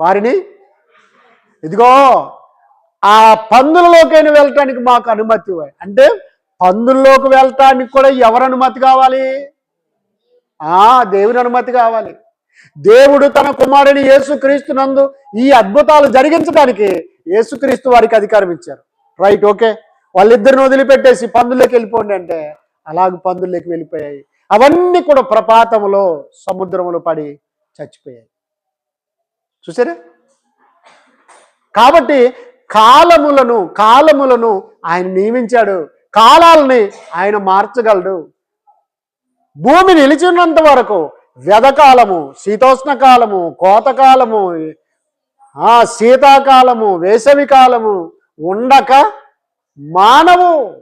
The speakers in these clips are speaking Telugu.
వారిని ఇదిగో ఆ పందులలోకైనా వెళ్ళటానికి మాకు అనుమతి అంటే పందుల్లోకి వెళ్ళటానికి కూడా ఎవరు అనుమతి కావాలి? ఆ దేవుని అనుమతి కావాలి. దేవుడు తన కుమారుని యేసుక్రీస్తు నందు ఈ అద్భుతాలు జరిగించడానికి యేసుక్రీస్తు వారికి అధికారం ఇచ్చారు. Right okay. వాళ్ళిద్దరిని వదిలిపెట్టేసి పందుల్లోకి వెళ్ళిపోండి అంటే అలాగ పందుల్లోకి వెళ్ళిపోయాయి. అవన్నీ కూడా ప్రపాతంలో సముద్రంలో పడి చచ్చిపోయాయి. చూసారా? కాబట్టి కాలములను కాలములను ఆయన నియమించాడు. కాలాలని ఆయన మార్చగలడు. భూమి నిలిచి వరకు వ్యధకాలము శీతోష్ణ కాలము కోతకాలము ఆ శీతాకాలము వేసవి కాలము ఉండక మానవు.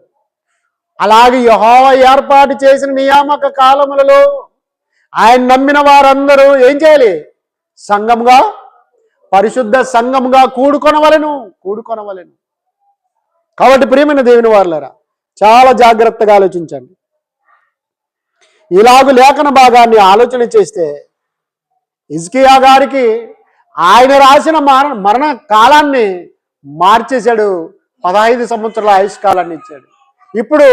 అలాగే యహోవ ఏర్పాటు చేసిన నియామక కాలములలో ఆయన నమ్మిన వారందరూ ఏం చేయాలి? సంఘంగా పరిశుద్ధ సంఘముగా కూడుకొనవలెను కూడుకొనవలెను. కాబట్టి ప్రియమైన దేవుని వారులరా చాలా జాగ్రత్తగా ఆలోచించండి. ఇలాగు లేఖన భాగాన్ని ఆలోచన చేస్తే ఇజ్కియా గారికి ఆయన రాసిన మరణ మరణ కాలాన్ని మార్చేశాడు పదహైదు సంవత్సరాల ఆయుష్కాలాన్ని ఇచ్చాడు. ఇప్పుడు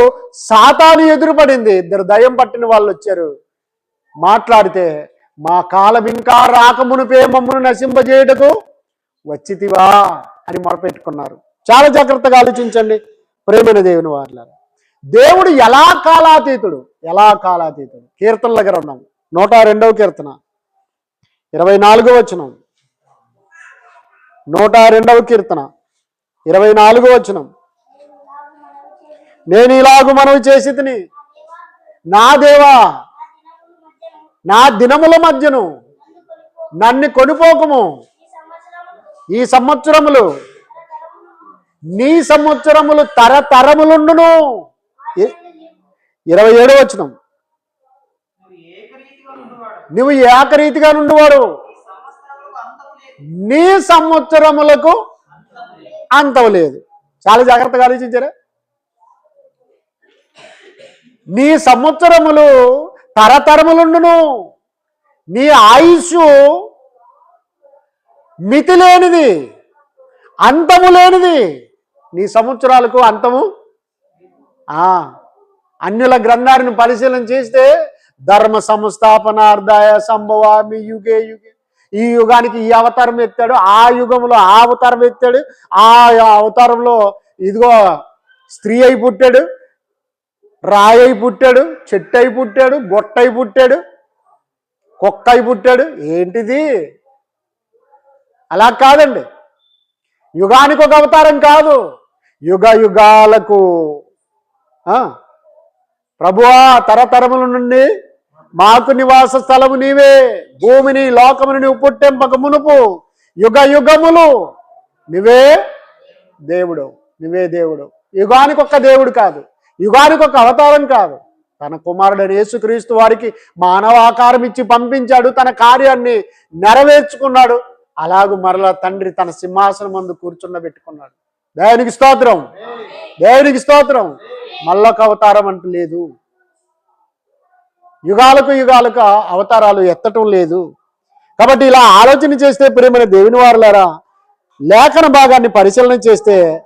సాతాను ఎదురుపడింది ఇద్దరు దయ్యం పట్టిన వాళ్ళు వచ్చారు. మాట్లాడితే మా కాలం ఇంకా రాకమునిపే మమ్మను నశింపజేయటకు వచ్చితివా అని మొరపెట్టుకున్నారు. చాలా జాగ్రత్తగా ఆలోచించండి ప్రేమైన దేవుని వారిలారా. దేవుడు ఎలా కాలాతీతుడు? ఎలా కాలాతీతుడు? కీర్తనల గ్రంథం నూట రెండవ కీర్తన ఇరవై నాలుగో వచనం. నూట రెండవ కీర్తన ఇరవై నాలుగో వచనం. నేను ఇలాగు మనవి చేసి నా దేవా నా దినముల మధ్యను నన్ను కొనిపోకము. ఈ సంవత్సరములు నీ సంవత్సరములు తరతరములుండును. ఇరవై ఏడు వచ్చిన నువ్వు ఏకరీతిగా నుండివాడు? నీ సంవత్సరములకు అంతం లేదు. చాలా జాగ్రత్తగా ఆలోచించారా? నీ సంవత్సరములు తరతరములుండును. నీ ఆయుష్ మితి లేనిది అంతము లేనిది నీ సంవత్సరాలకు అంతము? అన్యుల గ్రంథాన్ని పరిశీలన చేస్తే ధర్మ సంస్థాపనార్థాయ సంభవామి యుగే యుగే. ఈ యుగానికి ఈ అవతారం ఎత్తాడు ఆ యుగంలో ఆ అవతారం ఎత్తాడు ఆ అవతారంలో ఇదిగో స్త్రీ అయి పుట్టాడు రాయి అయి పుట్టాడు చెట్టు అయి పుట్టాడు గొట్ట పుట్టాడు కుక్క అయి పుట్టాడు. ఏంటిది? అలా కాదండి. యుగానికి ఒక అవతారం కాదు. యుగ యుగాలకు ప్రభువా తరతరముల నుండి మాకు నివాస స్థలము నీవే. భూమిని లోకముని నువ్వు పుట్టెంపక మునుపు యుగ యుగములు నువ్వే దేవుడు నువ్వే దేవుడు. యుగానికి ఒక్క దేవుడు కాదు. యుగానికి ఒక అవతారం కాదు. తన కుమారుడైన యేసుక్రీస్తు వారికి మానవ ఆకారం ఇచ్చి పంపించాడు. తన కార్యాన్ని నెరవేర్చుకున్నాడు. అలాగూ మరలా తండ్రి తన సింహాసనం ముందు కూర్చుండబెట్టుకున్నాడు దేవునికి స్తోత్రం. దేవునికి స్తోత్రం. మళ్ళొక అవతారం అంటూ లేదు. యుగాలకు యుగాలకు అవతారాలు ఎత్తటం లేదు. కాబట్టి ఇలా ఆలోచన చేస్తే ప్రేమైన దేవుని వారులారా లేఖన భాగాన్ని పరిశీలన చేస్తే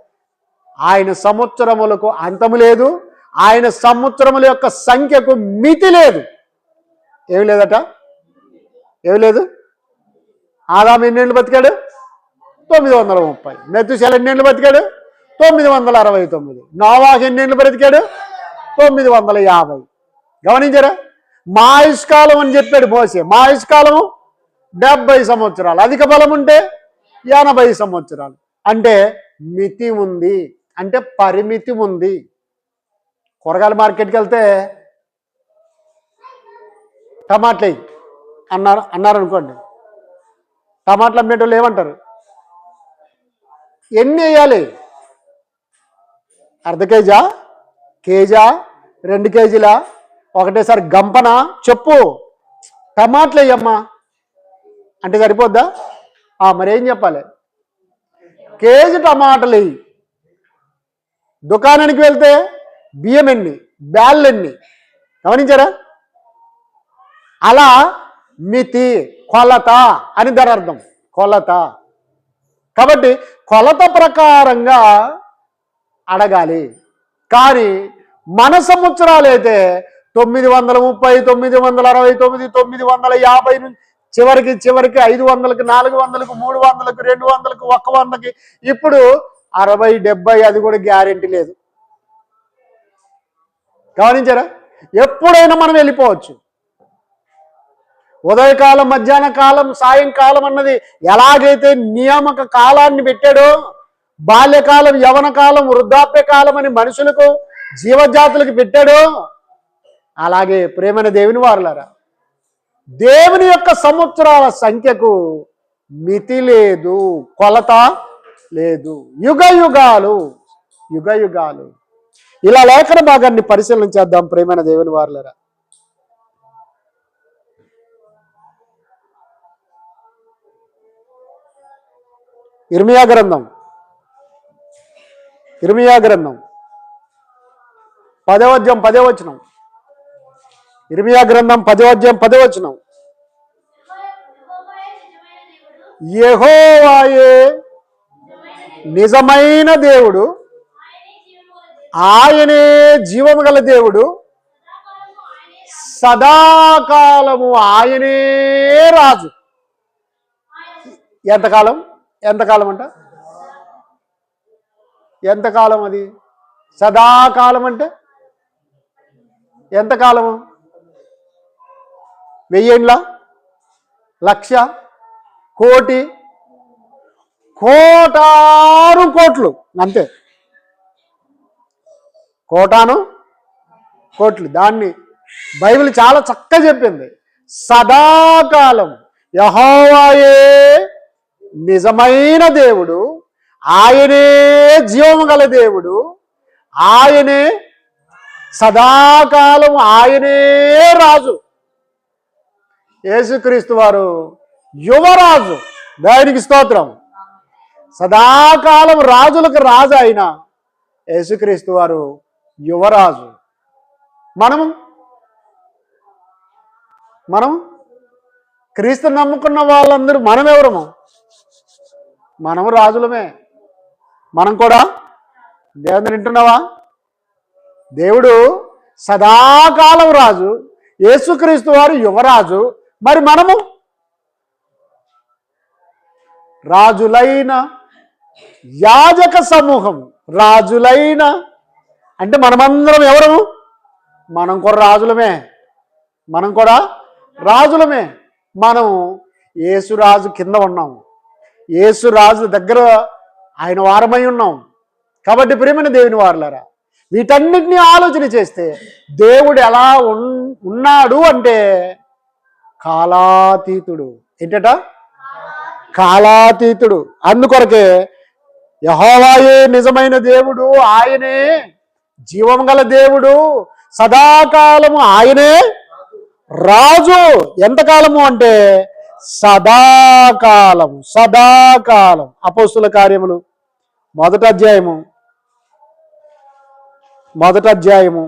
ఆయన సంవత్సరములకు అంతము లేదు. ఆయన సంవత్సరముల యొక్క సంఖ్యకు మితి లేదు. ఏమి లేదట? ఏమి లేదు? ఆదాం ఎన్నేళ్ళు బతికాడు? తొమ్మిది వందల ముప్పై. మెతుశల ఎన్నేళ్ళు బతికాడు? తొమ్మిది వందల అరవై తొమ్మిది. నోవాహ్ ఎన్నేళ్ళు బ్రతికాడు తొమ్మిది వందల యాభై. గమనించారా? మా ఆయుష్కాలం అని చెప్పాడు మోసే మా ఆయుష్కాలము డెబ్బై సంవత్సరాలు. అధిక బలం ఉంటే ఎనభై సంవత్సరాలు. అంటే మితి ఉంది. అంటే పరిమితి ఉంది. కూరగాయల మార్కెట్కి వెళ్తే టమాటాలు అన్నారు అన్నారు అనుకోండి టమాటాలు అమ్మేటోళ్ళు ఏమంటారు? ఎన్ని వేయాలి? అర్ధ కేజా కేజా రెండు కేజీలా? ఒకటేసారి గంపన? చెప్పు. టమాటాలు వేయమ్మా అంటే సరిపోద్దా? ఆ, మరేం చెప్పాలి? కేజీ టమాటాలు వేయి. దుకాణానికి వెళ్తే బియ్యం ఎన్ని బ్యాళ్ళు ఎన్ని? గమనించారా? అలా మితి కొలత అని దాని అర్థం. కొలత. కాబట్టి కొలత ప్రకారంగా అడగాలి. కానీ మన సంవత్సరాలు అయితే తొమ్మిది వందల ముప్పై తొమ్మిది వందల అరవై తొమ్మిది తొమ్మిది వందల యాభై నుంచి చివరికి చివరికి ఐదు వందలకు నాలుగు వందలకు మూడు వందలకు రెండు వందలకు ఒక్క వందకి ఇప్పుడు అరవై డెబ్బై అది కూడా గ్యారెంటీ లేదు. గమనించారా? ఎప్పుడైనా మనం వెళ్ళిపోవచ్చు. ఉదయకాలం మధ్యాహ్న కాలం సాయంకాలం అన్నది ఎలాగైతే నియామక కాలాన్ని పెట్టాడో బాల్యకాలం యవన కాలం వృద్ధాప్య కాలం అని మనుషులకు జీవజాతులకు పెట్టాడో అలాగే ప్రేమైన దేవుని వారులారా దేవుని యొక్క సంవత్సరాల సంఖ్యకు మితి లేదు. కొలత లేదు. యుగ యుగాలు యుగ యుగాలు ఇలా లేఖన భాగాన్ని పరిశీలన చేద్దాం ప్రేమైన దేవుని వారులరా. ఇర్మియా గ్రంథం. ఇర్మియా గ్రంథం. పదవద్యం పదవచనం ఇర్మియా గ్రంథం పదవద్యం పదవచనం యెహోవాయే నిజమైన దేవుడు ఆయనే జీవము గల దేవుడు సదాకాలము ఆయనే రాజు. ఎంతకాలం? ఎంతకాలం అంట? ఎంతకాలం అది? సదాకాలం అంటే? ఎంతకాలము? వెయ్యేండ్ల? లక్ష? కోటి? కోటారు కోట్లు. అంతే. కోటాను కోట్లు. దాన్ని బైబిల్ చాలా చక్కగా చెప్పింది. సదాకాలం యహోవాయే నిజమైన దేవుడు ఆయనే జీవము గల దేవుడు ఆయనే సదాకాలం ఆయనే రాజు. యేసుక్రీస్తు వారు యువరాజు. దానికి స్తోత్రం. సదాకాలం రాజులకు రాజు అయిన యేసుక్రీస్తు వారు యువరాజు. మనము మనం క్రీస్తు నమ్ముకున్న వాళ్ళందరూ మనమెవరము? మనము రాజులమే. మనం కూడా దేవుని వింటున్నావా? దేవుడు సదాకాలం రాజు యేసుక్రీస్తు వారు యువరాజు. మరి మనము? రాజులైన యాజక సమూహం రాజులైన అంటే మనమందరం ఎవరు? మనం కూడా రాజులమే. మనం కూడా రాజులమే. మనం యేసురాజు కింద ఉన్నాం. యేసురాజు దగ్గర ఆయన వారమై ఉన్నాం. కాబట్టి ప్రేమైన దేవుని వారులారా వీటన్నిటిని ఆలోచన చేస్తే దేవుడు ఎలా ఉన్- ఉన్నాడు అంటే కాలాతీతుడు. ఏంటట? కాలాతీతుడు. అందుకొరకే యహోవాయే నిజమైన దేవుడు ఆయనే జీవం గల దేవుడు సదాకాలము ఆయనే రాజు. ఎంతకాలము అంటే సదాకాలం సదాకాలం అపోస్తుల కార్యములు మొదటి అధ్యాయము మొదటి అధ్యాయము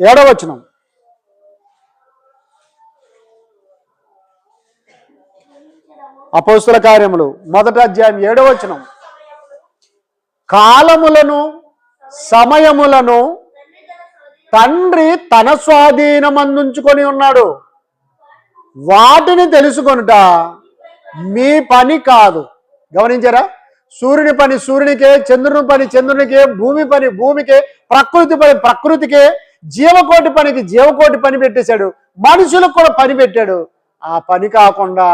ఏడవచనం అపోస్తుల కార్యములు మొదటి అధ్యాయం ఏడవచనం కాలములను సమయములను తండ్రి తన స్వాధీనమందుంచుకొని ఉన్నాడు. వాటిని తెలుసుకొనుట మీ పని కాదు. గమనించారా? సూర్యుని పని సూర్యునికే చంద్రుని పని చంద్రునికే భూమి పని భూమికే ప్రకృతి పని ప్రకృతికే జీవకోటి పనికి జీవకోటి పని పెట్టేశాడు. మనుషులకు కూడా పని పెట్టాడు. ఆ పని కాకుండా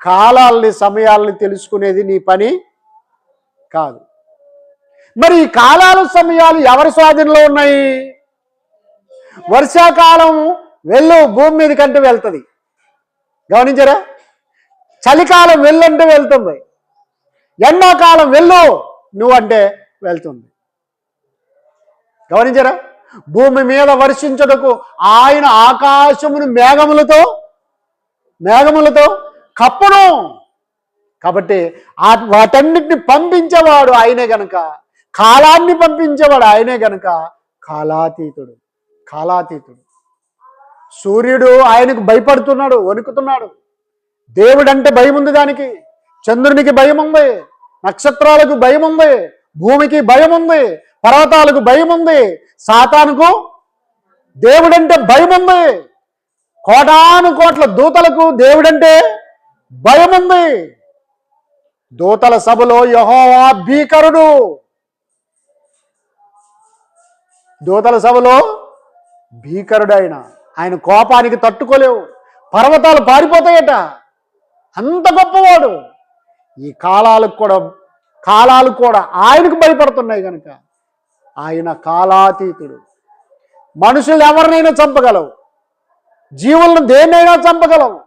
కాలాల్ని సమయాల్ని తెలుసుకునేది నీ పని కాదు. మరి ఈ కాలాలు సమయాలు ఎవరి స్వాధీనంలో ఉన్నాయి? వర్షాకాలం వెళ్ళు భూమి మీద కంటే వెళ్తుంది. గమనించారా? చలికాలం వెళ్ళంటే వెళ్తుంది. ఎండాకాలం వెళ్ళు నువ్వంటే వెళ్తుంది. గమనించారా? భూమి మీద వర్షించుటకు ఆయన ఆకాశమును మేఘములతో మేఘములతో కప్పడం కాబట్టి ఆ వాటన్నిటిని పంపించేవాడు ఆయనే గనక. కాలాన్ని పంపించేవాడు ఆయనే గనక కాలాతీతుడు కాలాతీతుడు. సూర్యుడు ఆయనకు భయపడుతున్నాడు వణుకుతున్నాడు. దేవుడంటే భయం ఉంది దానికి చంద్రునికి భయం ఉంది నక్షత్రాలకు భయం ఉంది భూమికి భయం ఉంది పర్వతాలకు భయం ఉంది సాతానుకు దేవుడంటే భయం ఉంది కోటాను కోట్ల దూతలకు దేవుడంటే భయం ఉంది దూతల సభలో యహోవా భీకరుడు. దూతల సభలో భీకరుడైన ఆయన ఆయన కోపానికి తట్టుకోలేవు. పర్వతాలు పారిపోతాయట. అంత గొప్పవాడు. ఈ కాలాలకు కూడా కాలాలు కూడా ఆయనకు భయపడుతున్నాయి కనుక ఆయన కాలాతీతుడు. మనుషులు ఎవరినైనా చంపగలవు. జీవులను దేన్నైనా చంపగలవు.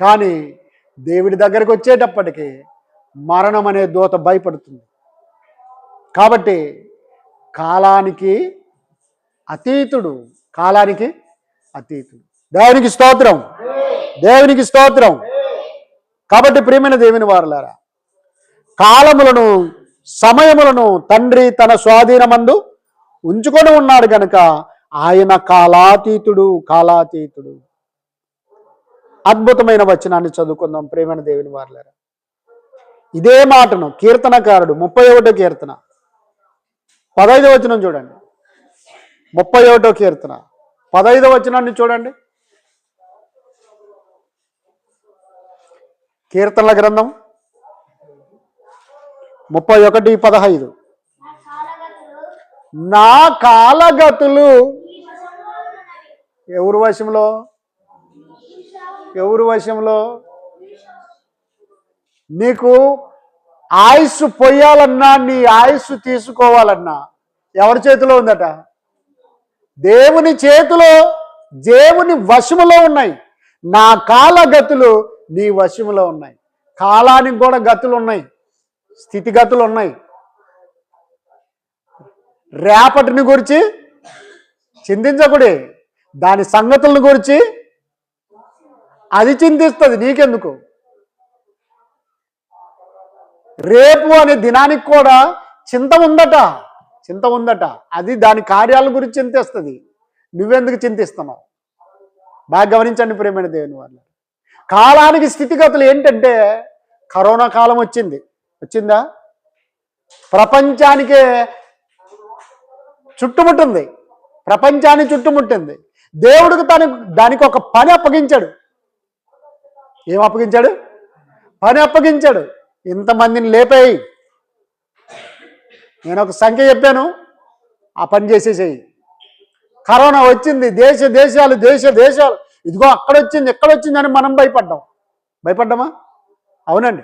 కానీ దేవుడి దగ్గరికి వచ్చేటప్పటికి మరణం అనే దూత భయపడుతుంది. కాబట్టి కాలానికి అతీతుడు. కాలానికి అతీతుడు. దేవునికి స్తోత్రం. దేవునికి స్తోత్రం. కాబట్టి ప్రియమైన దేవుని వారులారా కాలములను సమయములను తండ్రి తన స్వాధీనమందు ఉంచుకొని ఉన్నాడు గనక ఆయన కాలాతీతుడు కాలాతీతుడు. అద్భుతమైన వచనాన్ని చదువుకుందాం ప్రేమైన దేవుని వారులారా. ఇదే మాటను కీర్తనకారుడు ముప్పై ఒకటో కీర్తన. పదైదో వచనం చూడండి. ముప్పై ఒకటో కీర్తన. పదైదో వచనాన్ని చూడండి. కీర్తనల గ్రంథం ముప్పై ఒకటి పదహైదు. నా కాలగతులు ఎవరు వశంలో? ఎవరు వశంలో? నీకు ఆయుస్సు పొయ్యాలన్నా నీ ఆయుస్సు తీసుకోవాలన్నా ఎవరి చేతిలో ఉందట? దేవుని చేతిలో దేవుని వశములో ఉన్నాయి. నా కాల గతులు నీ వశములో ఉన్నాయి. కాలానికి కూడా గతులు ఉన్నాయి. స్థితిగతులు ఉన్నాయి. రేపటిని గురించి చింతించకుడి. దాని సంగతులను గురించి అది చింతిస్తుంది. నీకెందుకు? రేపు అనే దినానికి కూడా చింత ఉందట. చింత ఉందట. అది దాని కార్యాల గురించి చింతిస్తుంది. నువ్వెందుకు చింతిస్తున్నావు? బాగా గమనించండి ప్రేమైన దేవుని వాళ్ళు కాలానికి స్థితిగతులు ఏంటంటే కరోనా కాలం వచ్చింది. వచ్చిందా? ప్రపంచానికే చుట్టుముట్టింది. ప్రపంచాన్ని చుట్టుముట్టింది. దేవుడికి తను దానికి ఒక పని అప్పగించాడు. ఏం అప్పగించాడు? పని అప్పగించాడు. ఇంతమందిని లేపేయి. నేను ఒక సంఖ్య చెప్పాను ఆ పని చేసేసేయి. కరోనా వచ్చింది దేశ దేశాలు దేశ దేశాలు. ఇదిగో అక్కడ వచ్చింది ఎక్కడ వచ్చింది అని మనం భయపడ్డాం. భయపడ్డామా? అవునండి.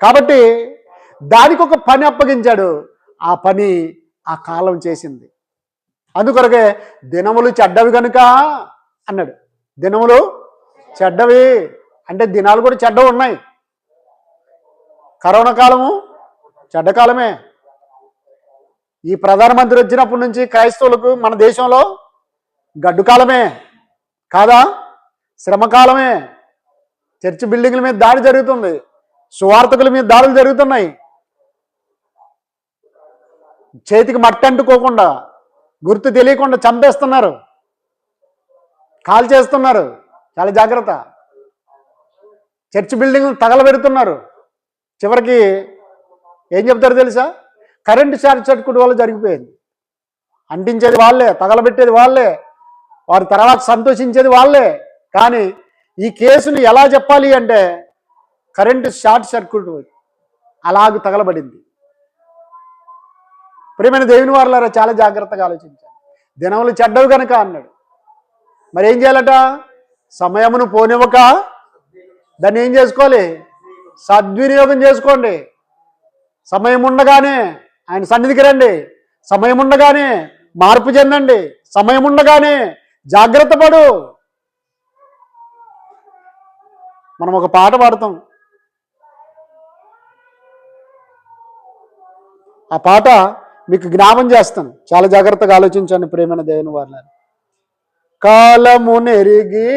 కాబట్టి దానికి ఒక పని అప్పగించాడు. ఆ పని ఆ కాలం చేసింది. అందుకొరకే దినములు చెడ్డవి కనుక అన్నాడు. దినములు చెడ్డవి. అంటే దినాలు కూడా చెడ్డవి ఉన్నాయి. కరోనా కాలము చెడ్డకాలమే ఈ ప్రధానమంత్రి వచ్చినప్పటి నుంచి క్రైస్తవులకు మన దేశంలో గడ్డు కాలమే. కాదా? శ్రమకాలమే చర్చి బిల్డింగ్ల మీద దాడి జరుగుతుంది. సువార్థకుల మీద దాడులు జరుగుతున్నాయి. చేతికి మట్టి అంటుకోకుండా గుర్తు తెలియకుండా చంపేస్తున్నారు. కాల్ చేస్తున్నారు చాలా జాగ్రత్త. చర్చి బిల్డింగ్ తగలబెడుతున్నారు. చివరికి ఏం చెప్తారు తెలుసా? కరెంటు షార్ట్ సర్క్యూట్ వల్ల జరిగిపోయింది. అంటించేది వాళ్ళే తగలబెట్టేది వాళ్ళే వారి తర్వాత సంతోషించేది వాళ్ళే. కానీ ఈ కేసును ఎలా చెప్పాలి అంటే కరెంటు షార్ట్ సర్క్యూట్ అలాగ తగలబడింది. ప్రియమైన దేవుని వారులారా చాలా జాగ్రత్తగా ఆలోచించాలి. దినములు చెడ్డవు గనక అన్నాడు. మరి ఏం చేయాలట? సమయమును పోనివ్వక దాన్ని ఏం చేసుకోవాలి? సద్వినియోగం చేసుకోండి. సమయం ఉండగానే ఆయన సన్నిధికి రండి. సమయం ఉండగానే మార్పు చెందండి. సమయం ఉండగానే జాగ్రత్త పడు. మనం ఒక పాట పాడతాం. ఆ పాట మీకు జ్ఞాపం చేస్తాను. చాలా జాగ్రత్తగా ఆలోచించండి ప్రేమైన దేవుని వారిని కాలము నెరిగి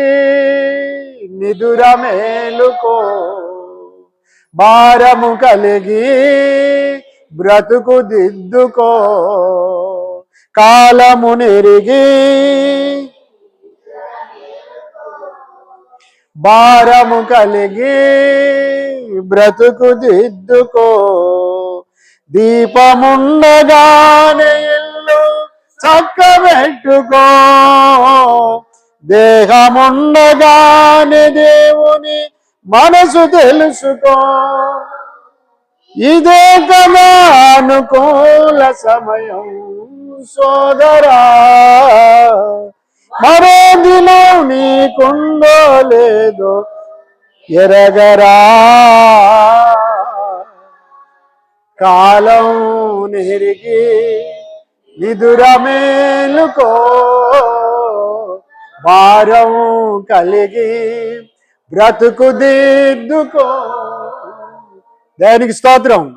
నిదుర మేలుకో భారము కలిగి బ్రతుకు దిద్దుకో కాలము నెరిగి భారము కలిగి బ్రతుకు దిద్దుకో దీపముండగానే ఇల్లు చక్కబెట్టుకో. దేహముండగానే దేవుని మనసు తెలుసుకో. ఇదే కదా అనుకూల సమయం సోదరా. మరో దినం నీకుందో లేదో ఎరగరా. కాలం నిరిగి నిదురమేలుకో భారం కలిగి బ్రతుకు దిద్దుకో. దానికి స్తోత్రం.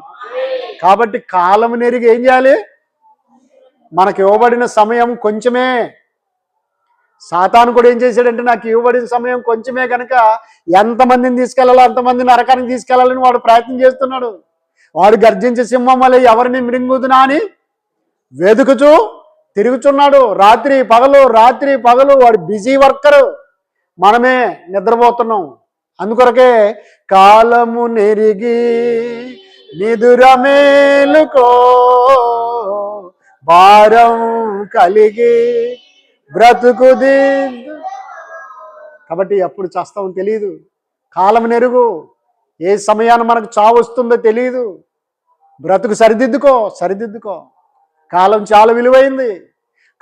కాబట్టి కాలం నెరిగి ఏం చేయాలి? మనకి ఇవ్వబడిన సమయం కొంచెమే. సాతాను కూడా ఏం చేశాడంటే నాకు ఇవ్వబడిన సమయం కొంచెమే కనుక ఎంతమందిని తీసుకెళ్ళాలో అంతమందిని నరకానికి తీసుకెళ్ళాలని వాడు ప్రయత్నం చేస్తున్నాడు. వాడు గర్జించే సింహం వల్ల ఎవరిని మృంగుదునా అని వెతుకుచూ తిరుగుచున్నాడు. రాత్రి పగలు రాత్రి పగలు వాడు బిజీ వర్కరు. మనమే నిద్రపోతున్నాం. అందుకొరకే కాలము నెరిగి నిదురమేలుకో భారం కలిగి బ్రతుకు కాబట్టి ఎప్పుడు చేస్తామో తెలియదు కాలం నెరుగు ఏ సమయాన మనకు చావు వస్తుందో తెలియదు బ్రతుకు సరిదిద్దుకో సరిదిద్దుకో. కాలం చాలా విలువైంది.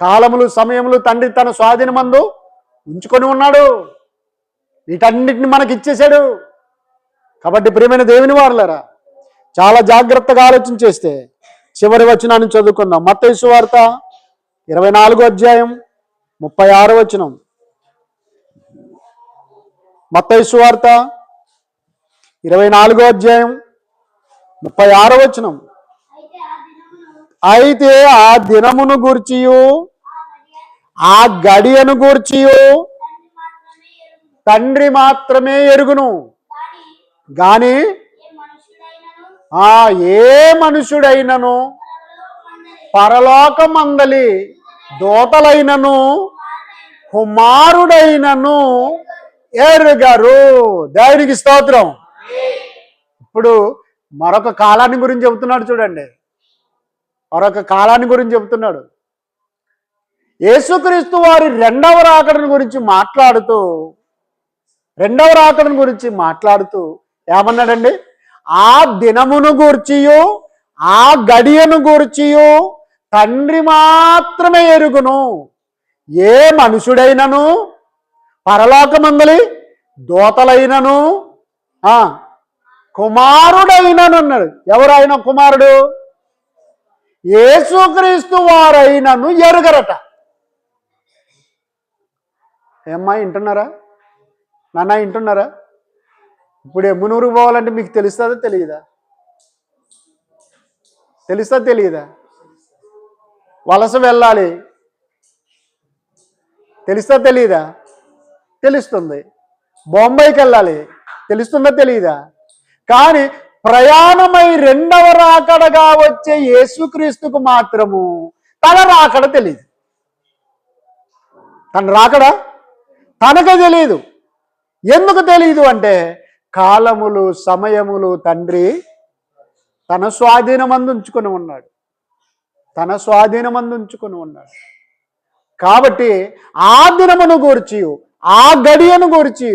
కాలములు సమయములు తండ్రి తన స్వాధీనమందు ఉంచుకొని ఉన్నాడు. వీటన్నిటిని మనకి ఇచ్చేశాడు. కాబట్టి ప్రియమైన దేవుని వారులరా చాలా జాగ్రత్తగా ఆలోచన చేస్తే చివరి వచనాన్ని చదువుకుందాం. మత్తయి వార్త ఇరవై నాలుగో అధ్యాయం ముప్పై ఆరో వచనం. మత్తయి వార్త ఇరవై నాలుగో అధ్యాయం ముప్పై ఆరో వచనం. అయితే ఆ దినమును గుర్చియు ఆ గడియను గూర్చియో తండ్రి మాత్రమే ఎరుగును. గాని ఏ ఆ ఏ మనుషుడైనను పరలోకమందలి పరలోకమందలి దోతలైనను కుమారుడైనను ఎరుగరు. దేవునికి స్తోత్రం. ఇప్పుడు మరొక కాలాన్ని గురించి చెబుతున్నాడు చూడండి. మరొక కాలాన్ని గురించి చెబుతున్నాడు. యేసుక్రీస్తు వారి రెండవ రాకడను గురించి మాట్లాడుతూ రెండవ రాకడను గురించి మాట్లాడుతూ ఏమన్నాడండి? ఆ దినమును గూర్చియు ఆ గడియను గూర్చియు తండ్రి మాత్రమే ఎరుగును. ఏ మనుషుడైనను? పరలోకమందలి దోతలైనను? ఆ కుమారుడైనను అన్నాడు. ఎవరైనా కుమారుడు? యేసుక్రీస్తు వారైనను ఎరుగరట. ఏమ్మా వింటున్నారా? నాన్న వింటున్నారా? ఇప్పుడు ఎమ్మునూరు పోవాలంటే మీకు తెలుస్తుందా తెలియదా? తెలుస్తా తెలియదా? వలస వెళ్ళాలి. తెలుస్తా తెలియదా? తెలుస్తుంది. బొంబాయికి వెళ్ళాలి. తెలుస్తుందా తెలియదా? కానీ ప్రయాణమై రెండవ రాకడగా వచ్చే యేసుక్రీస్తుకు మాత్రము తన రాకడ తెలియదు తన రాకడా? తనకే తెలియదు ఎందుకు తెలియదు అంటే కాలములు సమయములు తండ్రి తన స్వాధీనమందు ఉంచుకొని ఉన్నాడు. తన స్వాధీనమందు ఉంచుకొని ఉన్నాడు. కాబట్టి ఆ దినమును గూర్చి ఆ గడియను గూర్చి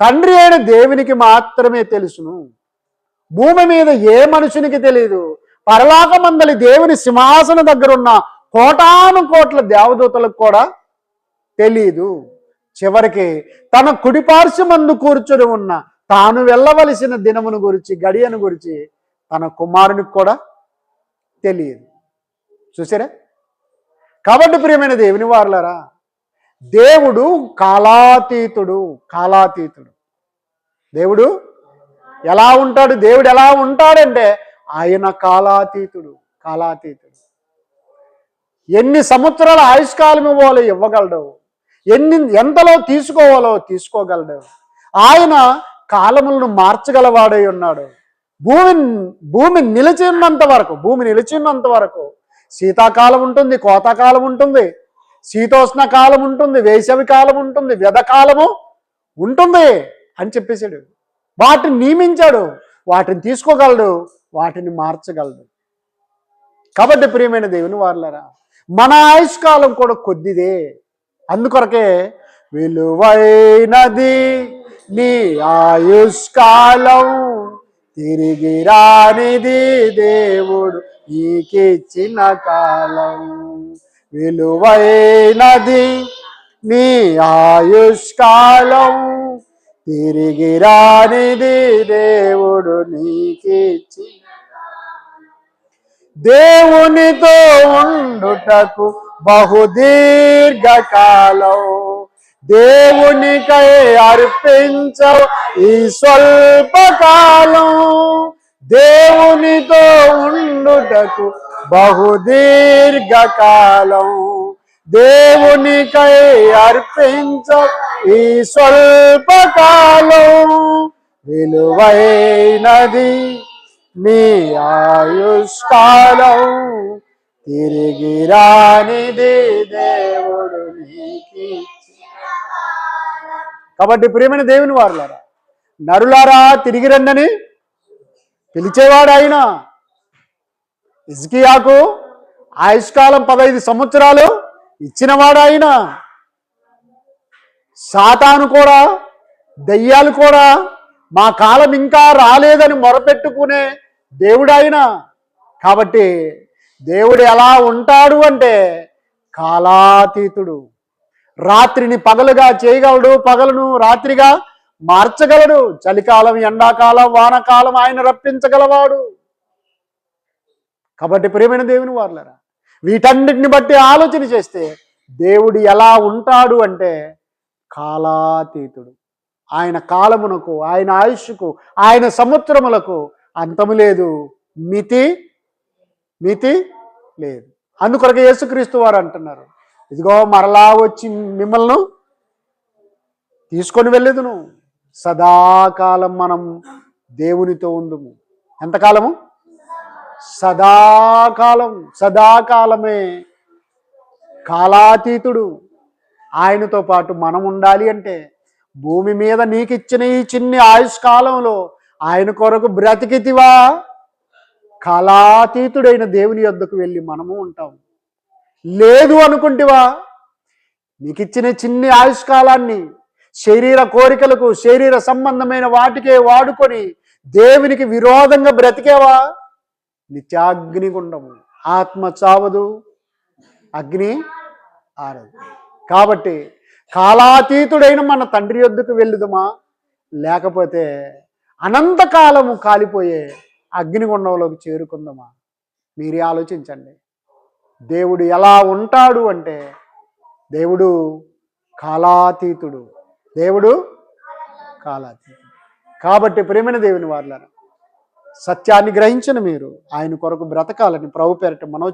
తండ్రి అయిన దేవునికి మాత్రమే తెలుసును. భూమి మీద ఏ మనుషునికి తెలియదు పరలోకమందలి దేవుని సింహాసన దగ్గర ఉన్న కోటాను కోట్ల దేవదూతలకు కూడా తెలియదు చివరికి తన కుడిపార్శ్వమందు కూర్చొని ఉన్న తాను వెళ్ళవలసిన దినమును గురించి గడియను గురించి తన కుమారునికి కూడా తెలియదు చూసారా కాబట్టి ప్రియమైన దేవుని వారులరా దేవుడు కాలాతీతుడు కాలాతీతుడు. దేవుడు ఎలా ఉంటాడు? దేవుడు ఎలా ఉంటాడంటే ఆయన కాలాతీతుడు కాలాతీతుడు. ఎన్ని సంవత్సరాల ఆయుష్కాలం ఇవ్వాలో ఇవ్వగలడు? ఎన్ని ఎంతలో తీసుకోవాలో తీసుకోగలడు. ఆయన కాలములను మార్చగలవాడై ఉన్నాడు. భూమి భూమి నిలిచి ఉన్నంత వరకు భూమి నిలిచి ఉన్నంత వరకు శీతాకాలం ఉంటుంది కోతాకాలం ఉంటుంది శీతోష్ణ కాలం ఉంటుంది వేసవి కాలం ఉంటుంది వ్యధకాలము ఉంటుంది అని చెప్పేశాడు. వాటిని నియమించాడు వాటిని తీసుకోగలడు వాటిని మార్చగలడు. కాబట్టి ప్రియమైన దేవుని వారులరా మన ఆయుష్కాలం కూడా కొద్దిదే. అందుకొరకే విలువైనది నీ ఆయుష్కాలం తిరిగి రానిది దేవుడు నీకిచ్చిన కాలం. విలువైనది నీ ఆయుష్కాలం తిరిగి రానిది దేవుడు నీకిచ్చిన దేవునితో ఉండుటకు బహుదీర్ఘకాలం. దేవునికై అర్పించవు ఈ స్వల్పకాలం. దేవునితో ఉండుటకు బహుదీర్ఘకాలం. దేవునికై అర్పించవు ఈ స్వల్పకాలం. విలువైనది మీ ఆయుష్కాలం. తిరిగి రానిది దేవుడు కాబట్టి ప్రియమైన దేవుని వారులారా నరులారా తిరిగి రండని పిలిచేవాడు ఆయన. ఇజ్కియాకు ఆయుష్కాలం పదహైదు సంవత్సరాలు ఇచ్చినవాడు ఆయన. సాతాను కూడా దయ్యాలు కూడా మా కాలం ఇంకా రాలేదని మొరపెట్టుకునే దేవుడు ఆయన. కాబట్టి దేవుడు ఎలా ఉంటాడు అంటే కాలాతీతుడు. రాత్రిని పగలుగా చేయగలడు పగలను రాత్రిగా మార్చగలడు. చలికాలం ఎండాకాలం వానకాలం ఆయన రప్పించగలవాడు. కాబట్టి ప్రియమైన దేవుని వారులరా వీటన్నిటిని బట్టి ఆలోచన చేస్తే దేవుడు ఎలా ఉంటాడు అంటే కాలాతీతుడు. ఆయన కాలమునకు ఆయన ఆయుష్కు ఆయన సముద్రములకు అంతము లేదు. మితి నీతి లేదు. అందుకొరకు యేసుక్రీస్తు వారు అంటున్నారు. ఇదిగో మరలా వచ్చి మిమ్మల్ని తీసుకొని వెళ్ళేదును. సదాకాలం మనం దేవునితో ఉందుము. ఎంతకాలము? సదాకాలం సదాకాలమే కాలాతీతుడు. ఆయనతో పాటు మనం ఉండాలి అంటే భూమి మీద నీకు ఇచ్చిన ఈ చిన్ని ఆయుష్కాలంలో ఆయన కొరకు బ్రతికితివా? కాలాతీతుడైన దేవుని యొద్దకు వెళ్ళి మనము ఉంటాం లేదు అనుకుంటివా? నీకు ఇచ్చిన చిన్ని ఆయుష్కాలాన్ని శరీర కోరికలకు శరీర సంబంధమైన వాటికే వాడుకొని దేవునికి విరోధంగా బ్రతికేవా? నిత్యాగ్నిగుండము ఆత్మ చావదు అగ్ని ఆరదు. కాబట్టి కాలాతీతుడైన మన తండ్రి యొద్దకు వెళ్ళుదమా? లేకపోతే అనంతకాలము కాలిపోయే అగ్నిగుండంలోకి చేరుకుందామా? మీరే ఆలోచించండి. దేవుడు ఎలా ఉంటాడు అంటే దేవుడు కాలాతీతుడు. దేవుడు కాలాతీతుడు. కాబట్టి ప్రేమైన దేవుని వారులారా సత్యాన్ని గ్రహించిన మీరు ఆయన కొరకు బ్రతకాలని ప్రభు పేరట మనవి